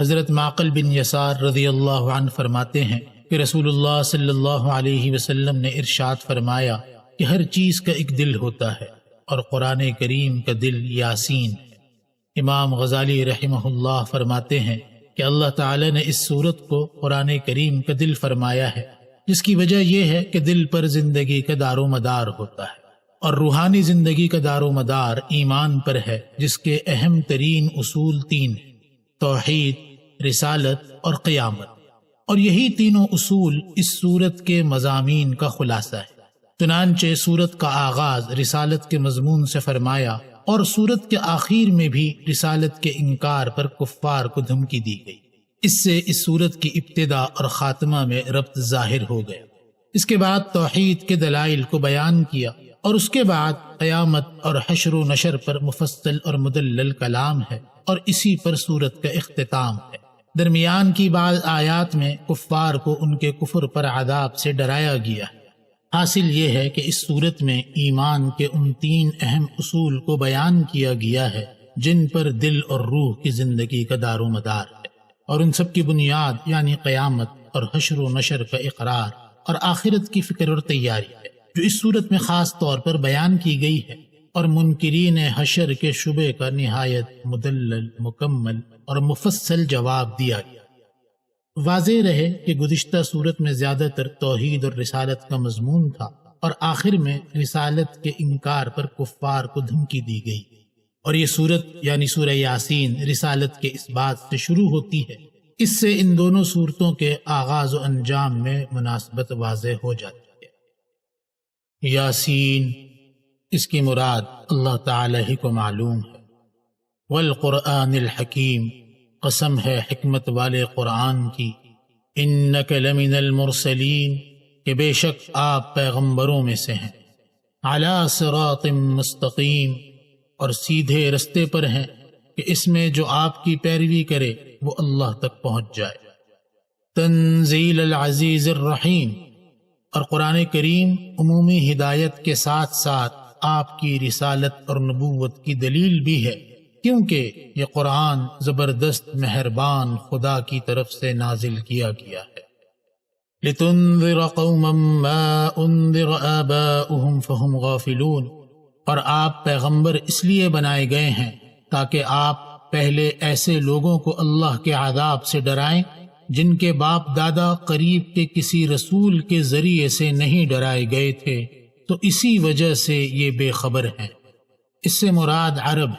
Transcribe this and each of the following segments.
حضرت معقل بن یسار رضی اللہ عنہ فرماتے ہیں کہ رسول اللہ صلی اللہ علیہ وسلم نے ارشاد فرمایا کہ ہر چیز کا ایک دل ہوتا ہے اور قرآن کریم کا دل یاسین۔ ہے امام غزالی رحمہ اللہ فرماتے ہیں کہ اللہ تعالی نے اس صورت کو قرآن کریم کا دل فرمایا ہے، جس کی وجہ یہ ہے کہ دل پر زندگی کا دار و مدار ہوتا ہے۔ اور روحانی زندگی کا دار و مدار ایمان پر ہے، جس کے اہم ترین اصول تین۔ ہیں توحید رسالت اور قیامت۔ اور یہی تینوں اصول اس صورت کے مضامین کا خلاصہ ہے۔ چنانچہ صورت کا آغاز رسالت کے مضمون سے فرمایا اور صورت کے آخر میں بھی رسالت کے انکار پر کفار کو دھمکی دی گئی۔ اس سے اس صورت کی ابتدا اور خاتمہ میں ربط ظاہر ہو گیا۔ اس کے بعد توحید کے دلائل کو بیان کیا اور اس کے بعد قیامت اور حشر و نشر پر مفصل اور مدلل کلام ہے اور اسی پر صورت کا اختتام ہے۔ درمیان کی بعض آیات میں کفار کو ان کے کفر پر عذاب سے ڈرایا گیا۔ ہے حاصل یہ ہے کہ اس صورت میں ایمان کے ان تین اہم اصول کو بیان کیا گیا ہے، جن پر دل اور روح کی زندگی کا دار و مدار ہے۔ اور ان سب کی بنیاد یعنی قیامت اور حشر و نشر کا اقرار اور آخرت کی فکر اور تیاری ہے، جو اس صورت میں خاص طور پر بیان کی گئی ہے۔ اور منکرین حشر کے شبے کا نہایت مدلل، مکمل اور مفصل جواب دیا۔ گیا واضح رہے کہ گزشتہ صورت میں زیادہ تر توحید اور رسالت کا مضمون تھا اور آخر میں رسالت کے انکار پر کفار کو دھمکی دی گئی۔ اور یہ صورت یعنی سورہ یاسین رسالت کے اس بات سے شروع ہوتی ہے۔ اس سے ان دونوں صورتوں کے آغاز و انجام میں مناسبت واضح ہو جاتی ہے۔ یاسین، اس کی مراد اللہ تعالی ہی کو معلوم ہے۔ والقرآن الحکیم، قسم ہے حکمت والے قرآن کی۔ انک لمن المرسلین، کہ بے شک آپ پیغمبروں میں سے ہیں۔ علی صراط مستقیم، اور سیدھے رستے پر ہیں کہ اس میں جو آپ کی پیروی کرے، وہ اللہ تک پہنچ جائے۔ تنزیل العزیز الرحیم، اور قرآن کریم عمومی ہدایت کے ساتھ ساتھ آپ کی رسالت اور نبوت کی دلیل بھی ہے۔ کیونکہ یہ قرآن زبردست مہربان خدا کی طرف سے نازل کیا گیا ہے۔ لِتُنذِرَ قَوْمًا مَا أُنذِرَ آبَاؤُهُمْ فَهُمْ غَافِلُونَ۔ اور آپ پیغمبر اس لیے بنائے گئے ہیں تاکہ آپ پہلے ایسے لوگوں کو اللہ کے عذاب سے ڈرائیں جن کے باپ دادا قریب کے کسی رسول کے ذریعے سے نہیں ڈرائے گئے تھے۔ تو اسی وجہ سے یہ بے خبر ہیں۔ اس سے مراد عرب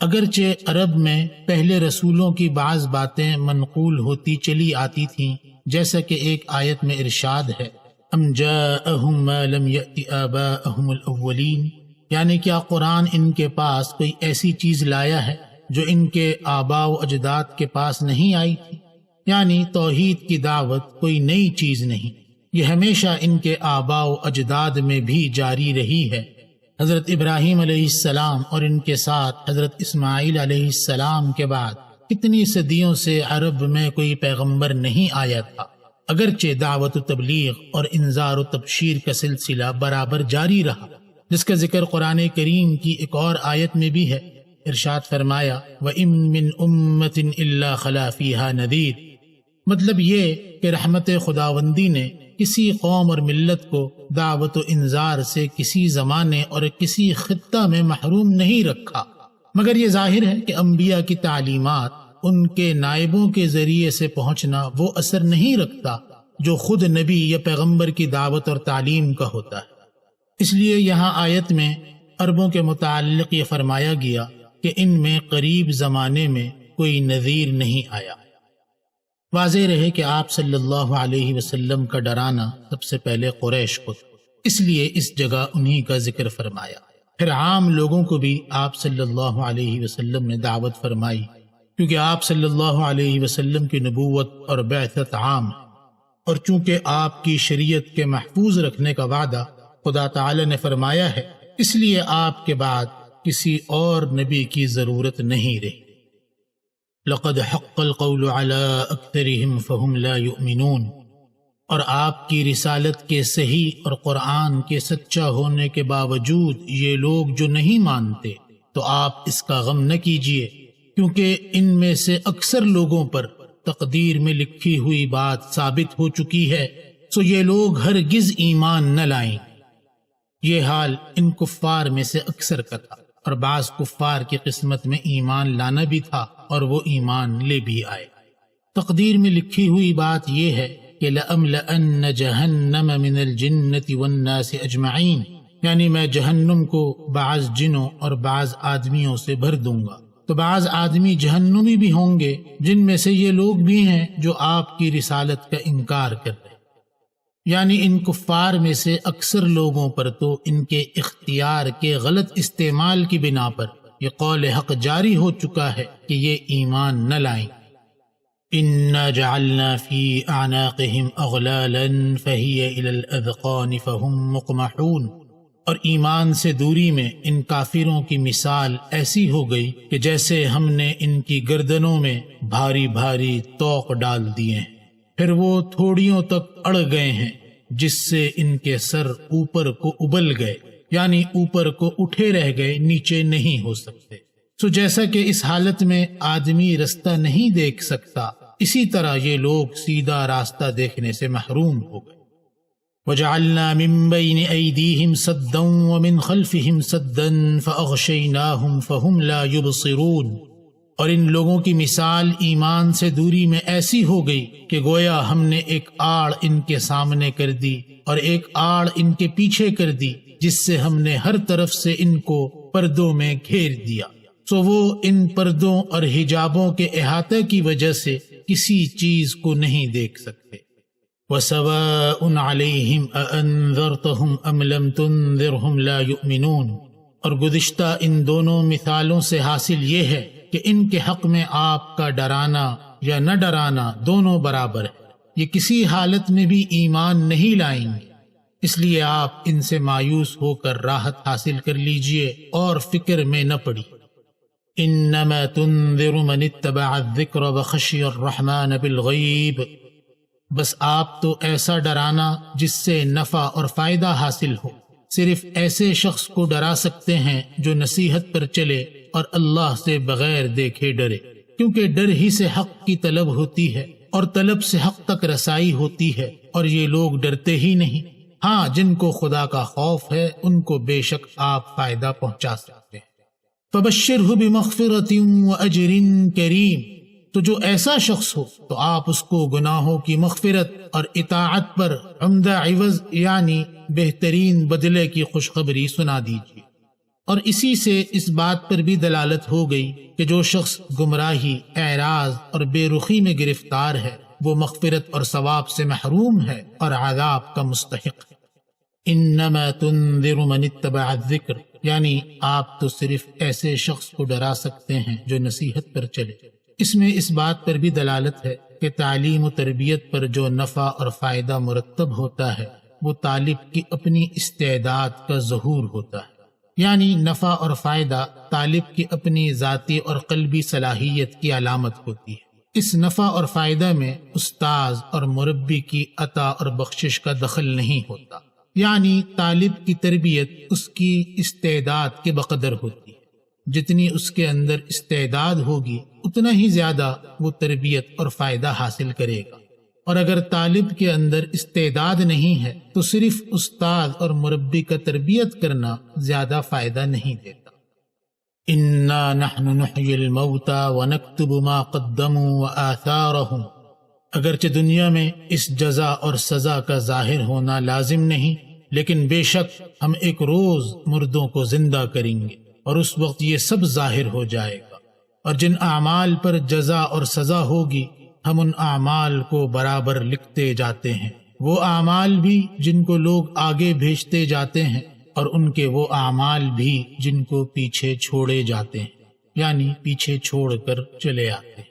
اگرچہ عرب میں پہلے رسولوں کی بعض باتیں منقول ہوتی چلی آتی تھیں، جیسا کہ ایک آیت میں ارشاد ہے، ام جاءہم ما لم یأتی آباءہم الاولین یعنی کیا قرآن ان کے پاس کوئی ایسی چیز لایا ہے جو ان کے آبا و اجداد کے پاس نہیں آئی تھی؟ یعنی توحید کی دعوت کوئی نئی چیز نہیں، یہ ہمیشہ ان کے آبا و اجداد میں بھی جاری رہی ہے۔ حضرت ابراہیم علیہ السلام اور ان کے ساتھ حضرت اسماعیل علیہ السلام کے بعد کتنی صدیوں سے عرب میں کوئی پیغمبر نہیں آیا تھا۔ اگرچہ دعوت و تبلیغ اور انذار و تبشیر کا سلسلہ برابر جاری رہا، جس کا ذکر قرآن کریم کی ایک اور آیت میں بھی ہے۔ ارشاد فرمایا وَإِم مِّن أُمَّةٍ إِلَّا خَلَا فِيهَا نَذِيرٌ مطلب یہ کہ رحمت خداوندی نے کسی قوم اور ملت کو دعوت و انذار سے کسی زمانے اور کسی خطہ میں محروم نہیں رکھا۔ مگر یہ ظاہر ہے کہ انبیاء کی تعلیمات ان کے نائبوں کے ذریعے سے پہنچنا وہ اثر نہیں رکھتا جو خود نبی یا پیغمبر کی دعوت اور تعلیم کا ہوتا ہے۔ اس لیے یہاں آیت میں عربوں کے متعلق یہ فرمایا گیا کہ ان میں قریب زمانے میں کوئی نظیر نہیں آیا۔ واضح رہے کہ آپ صلی اللہ علیہ وسلم کا ڈرانا سب سے پہلے قریش کو۔ اس لیے اس جگہ انہی کا ذکر فرمایا۔ پھر عام لوگوں کو بھی آپ صلی اللہ علیہ وسلم نے دعوت فرمائی۔ کیونکہ آپ صلی اللہ علیہ وسلم کی نبوت اور بعثت عام۔ اور چونکہ آپ کی شریعت کے محفوظ رکھنے کا وعدہ خدا تعالی نے فرمایا ہے، اس لیے آپ کے بعد کسی اور نبی کی ضرورت نہیں رہی۔ لقد حق القول على اکثرهم فهم لا يؤمنون اور آپ کی رسالت کے صحیح اور قرآن کے سچا ہونے کے باوجود یہ لوگ جو نہیں مانتے، تو آپ اس کا غم نہ کیجیے کیونکہ ان میں سے اکثر لوگوں پر تقدیر میں لکھی ہوئی بات ثابت ہو چکی ہے، سو یہ لوگ ہرگز ایمان نہ لائیں۔ یہ حال ان کفار میں سے اکثر کا تھا۔ اور بعض کفار کی قسمت میں ایمان لانا بھی تھا اور وہ ایمان لے بھی آئے۔ تقدیر میں لکھی ہوئی بات یہ ہے کہ لَأَمْلَأَنَّ جَهَنَّمَ مِنَ الْجِنَّةِ وَالنَّاسِ أَجْمَعِينَ یعنی میں جہنم کو بعض جنوں اور بعض آدمیوں سے بھر دوں گا۔ تو بعض آدمی جہنمی بھی ہوں گے، جن میں سے یہ لوگ بھی ہیں جو آپ کی رسالت کا انکار کر رہے یعنی ان کفار میں سے اکثر لوگوں پر تو ان کے اختیار کے غلط استعمال کی بنا پر یہ قول حق جاری ہو چکا ہے کہ یہ ایمان نہ لائیں۔ انا جعلنا في اعناقهم اغلالا فهي الى الاذقان فهم مقمحون۔ اور ایمان سے دوری میں ان کافروں کی مثال ایسی ہو گئی کہ جیسے ہم نے ان کی گردنوں میں بھاری بھاری توق ڈال دیے۔ ہیں پھر وہ تھوڑیوں تک اڑ گئے ہیں، جس سے ان کے سر اوپر کو ابل گئے یعنی اوپر کو اٹھے رہ گئے، نیچے نہیں ہو سکتے۔ سو جیسا کہ اس حالت میں آدمی رستہ نہیں دیکھ سکتا، اسی طرح یہ لوگ سیدھا راستہ دیکھنے سے محروم ہو گئے۔ وجعلنا من بين أيديهم سدا ومن خلفهم سدا فأغشيناهم فهم لا يبصرون اور ان لوگوں کی مثال ایمان سے دوری میں ایسی ہو گئی کہ گویا ہم نے ایک آڑ ان کے سامنے کر دی اور ایک آڑ ان کے پیچھے کر دی، جس سے ہم نے ہر طرف سے ان کو پردوں میں گھیر دیا۔ سو وہ ان پردوں اور حجابوں کے احاطے کی وجہ سے کسی چیز کو نہیں دیکھ سکتے۔ وَسَوَاءٌ عَلَيْهِمْ أَأَنذَرْتَهُمْ أَمْ لَمْ تُنذِرْهُمْ لَا يُؤْمِنُونَ۔ اور گزشتہ ان دونوں مثالوں سے حاصل یہ ہے کہ ان کے حق میں آپ کا ڈرانا یا نہ ڈرانا دونوں برابر ہے۔ یہ کسی حالت میں بھی ایمان نہیں لائیں گے۔ اس لیے آپ ان سے مایوس ہو کر راحت حاصل کر لیجیے اور فکر میں نہ پڑی۔ انما تنذر من اتبع الذکر وخشی الرحمن بالغیب۔ بس آپ تو ایسا ڈرانا جس سے نفع اور فائدہ حاصل ہو۔ صرف ایسے شخص کو ڈرا سکتے ہیں جو نصیحت پر چلے اور اللہ سے بغیر دیکھے ڈرے، کیونکہ ڈر ہی سے حق کی طلب ہوتی ہے اور طلب سے حق تک رسائی ہوتی ہے اور یہ لوگ ڈرتے ہی نہیں۔ ہاں جن کو خدا کا خوف ہے، ان کو بے شک آپ فائدہ پہنچا سکتے ہیں۔ فبشر ہو و اجرین کریم۔ تو جو ایسا شخص ہو، تو آپ اس کو گناہوں کی مغفرت اور اطاعت پر عمدہ عوض یعنی بہترین بدلے کی خوشخبری سنا دیجیے اور اسی سے اس بات پر بھی دلالت ہو گئی کہ جو شخص گمراہی، اعراض اور بے رخی میں گرفتار ہے، وہ مغفرت اور ثواب سے محروم ہے اور عذاب کا مستحق۔ ہے انما تنذر من اتبع الذکر یعنی آپ تو صرف ایسے شخص کو ڈرا سکتے ہیں جو نصیحت پر چلے۔ اس میں اس بات پر بھی دلالت ہے کہ تعلیم و تربیت پر جو نفع اور فائدہ مرتب ہوتا ہے، وہ طالب کی اپنی استعداد کا ظہور ہوتا ہے۔ یعنی نفع اور فائدہ طالب کی اپنی ذاتی اور قلبی صلاحیت کی علامت ہوتی ہے۔ اس نفع اور فائدہ میں استاذ اور مربی کی عطا اور بخشش کا دخل نہیں ہوتا۔ یعنی طالب کی تربیت اس کی استعداد کے بقدر ہوتی ہے۔ جتنی اس کے اندر استعداد ہوگی، اتنا ہی زیادہ وہ تربیت اور فائدہ حاصل کرے گا۔ اور اگر طالب کے اندر استعداد نہیں ہے، تو صرف استاد اور مربی کا تربیت کرنا زیادہ فائدہ نہیں دیتا۔ انا نحن نحيي الموتى ونكتب ما قدموا اگرچہ دنیا میں اس جزا اور سزا کا ظاہر ہونا لازم نہیں، لیکن بے شک ہم ایک روز مردوں کو زندہ کریں گے اور اس وقت یہ سب ظاہر ہو جائے گا۔ اور جن اعمال پر جزا اور سزا ہوگی ہم ان اعمال کو برابر لکھتے جاتے ہیں۔ وہ اعمال بھی جن کو لوگ آگے بھیجتے جاتے ہیں اور ان کے وہ اعمال بھی جن کو پیچھے چھوڑے جاتے ہیں یعنی پیچھے چھوڑ کر چلے آتے ہیں۔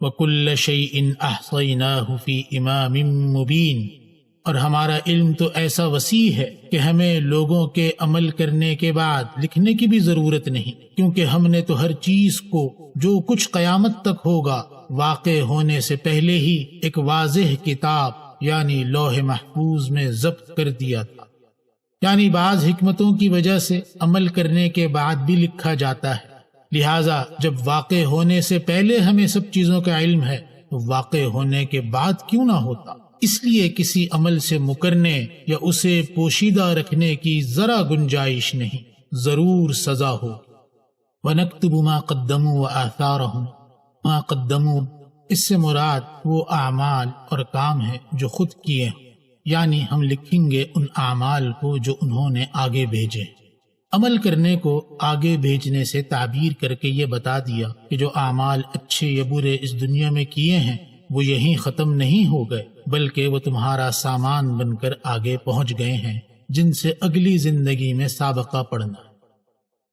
وَكُلَّ شَيْءٍ أَحْصَيْنَاهُ فِي إِمَامٍ مُبِينٍ۔ اور ہمارا علم تو ایسا وسیع ہے کہ ہمیں لوگوں کے عمل کرنے کے بعد لکھنے کی بھی ضرورت نہیں، کیونکہ ہم نے تو ہر چیز کو جو کچھ قیامت تک ہوگا واقع ہونے سے پہلے ہی ایک واضح کتاب یعنی لوح محفوظ میں ضبط کر دیا تھا۔ یعنی بعض حکمتوں کی وجہ سے عمل کرنے کے بعد بھی لکھا جاتا ہے۔ لہٰذا جب واقع ہونے سے پہلے ہمیں سب چیزوں کا علم ہے، تو واقع ہونے کے بعد کیوں نہ ہوتا؟ اس لیے کسی عمل سے مکرنے یا اسے پوشیدہ رکھنے کی ذرا گنجائش نہیں، ضرور سزا ہو وَنَكْتُبُ مَا قَدَّمُوا وَآثَارَهُمْ مَا قَدَّمُوا۔ اس سے مراد وہ اعمال اور کام ہے جو خود کیے ہیں یعنی ہم لکھیں گے ان اعمال کو جو انہوں نے آگے بھیجے۔ عمل کرنے کو آگے بھیجنے سے تعبیر کر کے یہ بتا دیا کہ جو اعمال اچھے یا برے اس دنیا میں کیے ہیں، وہ یہیں ختم نہیں ہو گئے، بلکہ وہ تمہارا سامان بن کر آگے پہنچ گئے ہیں، جن سے اگلی زندگی میں سابقہ پڑنا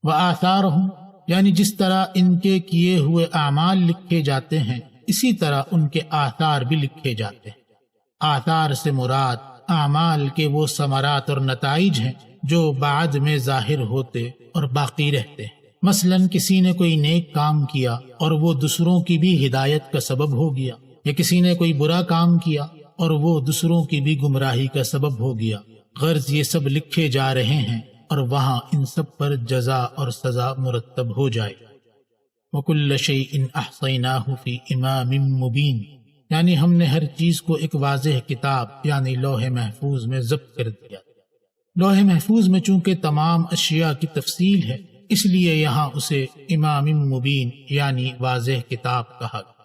وہ آثار ہوں یعنی جس طرح ان کے کیے ہوئے اعمال لکھے جاتے ہیں، اسی طرح ان کے آثار بھی لکھے جاتے ہیں۔ آثار سے مراد اعمال کے وہ ثمرات اور نتائج ہیں جو بعد میں ظاہر ہوتے اور باقی رہتے ہیں۔ مثلا کسی نے کوئی نیک کام کیا اور وہ دوسروں کی بھی ہدایت کا سبب ہو گیا، یا کسی نے کوئی برا کام کیا اور وہ دوسروں کی بھی گمراہی کا سبب ہو گیا۔ غرض یہ سب لکھے جا رہے ہیں اور وہاں ان سب پر جزا اور سزا مرتب ہو جائے۔ وکل شعی ان فی امام مبین۔ یعنی ہم نے ہر چیز کو ایک واضح کتاب یعنی لوح محفوظ میں ضبط کر دیا۔ لوح محفوظ میں چونکہ تمام اشیاء کی تفصیل ہے، اس لیے یہاں اسے امام مبین یعنی واضح کتاب کہا گیا۔